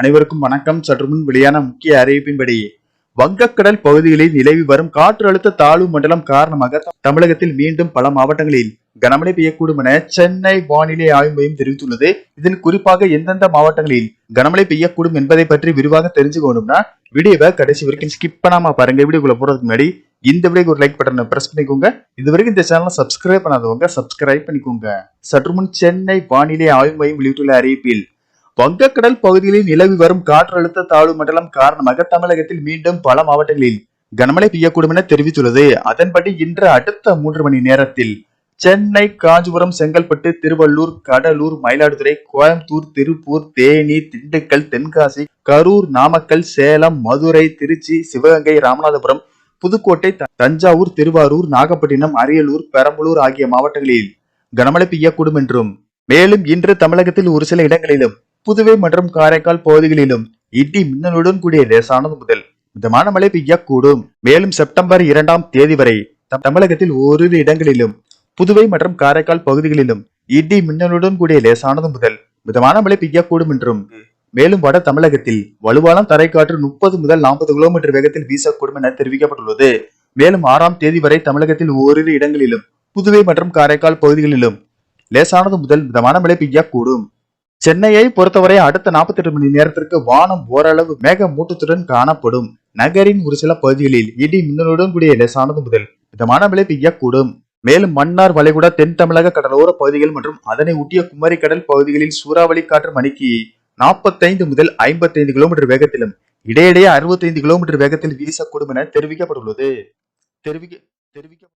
அனைவருக்கும் வணக்கம். சற்று முன் வெளியான முக்கிய அறிவிப்பின்படி வங்கக்கடல் பகுதிகளில் நிலவி வரும் காற்றழுத்த தாழ்வு மண்டலம் காரணமாக தமிழகத்தில் மீண்டும் பல மாவட்டங்களில் கனமழை பெய்யக்கூடும் என சென்னை வானிலை ஆய்வு மையம் தெரிவித்துள்ளது. இதன் குறிப்பாக எந்தெந்த மாவட்டங்களில் கனமழை பெய்யக்கூடும் என்பதை பற்றி விரிவாக தெரிஞ்சுக்கணும்னா வீடியோவை கடைசி வரைக்கும் ஸ்கிப் பண்ணாம பாருங்க. வீடியோக்குள்ள போறதுக்கு முன்னாடி இந்த வீடியோக்கு ஒரு லைக் பட்டனை பிரஸ் பண்ணிக்கோங்க. இது வரைக்கும் இந்த சேனலை சப்ஸ்கிரைப் பண்ணாதவங்க சப்ஸ்கிரைப் பண்ணிக்கோங்க. சற்று முன் சென்னை வானிலை ஆய்வு மையம் வெளியிட்டுள்ள அறிவிப்பில் வங்கக்கடல் பகுதிகளில் நிலவி வரும் காற்றழுத்த தாழ்வு மண்டலம் காரணமாக தமிழகத்தில் மீண்டும் பல மாவட்டங்களில் கனமழை பெய்யக்கூடும் என தெரிவித்துள்ளது. அதன்படி இன்று அடுத்த மூன்று மணி நேரத்தில் சென்னை காஞ்சிபுரம் செங்கல்பட்டு திருவள்ளூர் கடலூர் மயிலாடுதுறை கோயம்புத்தூர் திருப்பூர் தேனி திண்டுக்கல் தென்காசி கரூர் நாமக்கல் சேலம் மதுரை திருச்சி சிவகங்கை ராமநாதபுரம் புதுக்கோட்டை த- தஞ்சாவூர் திருவாரூர் நாகப்பட்டினம் அரியலூர் பெரம்பலூர் ஆகிய மாவட்டங்களில் கனமழை பெய்யக்கூடும் என்றும் மேலும் இன்று தமிழகத்தில் ஒரு சில இடங்களிலும் புதுவை மற்றும் காரைக்கால் பகுதிகளிலும் இடி மின்னலுடன் கூடிய லேசானது முதல் மிதமான மழை பெய்யக்கூடும். மேலும் செப்டம்பர் இரண்டாம் தேதி வரை தமிழகத்தில் ஓரிரு இடங்களிலும் புதுவை மற்றும் காரைக்கால் பகுதிகளிலும் இடி மின்னலுடன் கூடிய லேசானது முதல் மிதமான மழை பெய்யக்கூடும் என்றும் மேலும் வட தமிழகத்தில் வலுவான தரைக்காற்று முப்பது முதல் நாற்பது கிலோமீட்டர் வேகத்தில் வீசக்கூடும் என தெரிவிக்கப்பட்டுள்ளது. மேலும் ஆறாம் தேதி வரை தமிழகத்தில் ஓரிரு இடங்களிலும் புதுவை மற்றும் காரைக்கால் பகுதிகளிலும் லேசானது முதல் மிதமான மழை பெய்யக்கூடும். சென்னையை பொறுத்தவரை அடுத்த 48 மணி நேரத்திற்கு வானம் ஓரளவு மேக மூட்டத்துடன் காணப்படும். நகரின் ஒரு சில பகுதிகளில் இடி மின்னலுடன் கூடிய லேசானது முதல் மிதமான மழை பெய்யக்கூடும். மேலும் மன்னார் வளைகுடா தென் தமிழக கடலோர பகுதிகள் மற்றும் அதனை ஒட்டிய குமரி கடல் பகுதிகளில் சூறாவளி காற்று மணிக்கு 45 முதல் 55 கிலோமீட்டர் வேகத்திலும் இடையிடையே 65 கிலோமீட்டர் வேகத்தில் வீசக்கூடும் என தெரிவிக்கப்பட்டுள்ளது. தெரிவிக்க தெரிவிக்க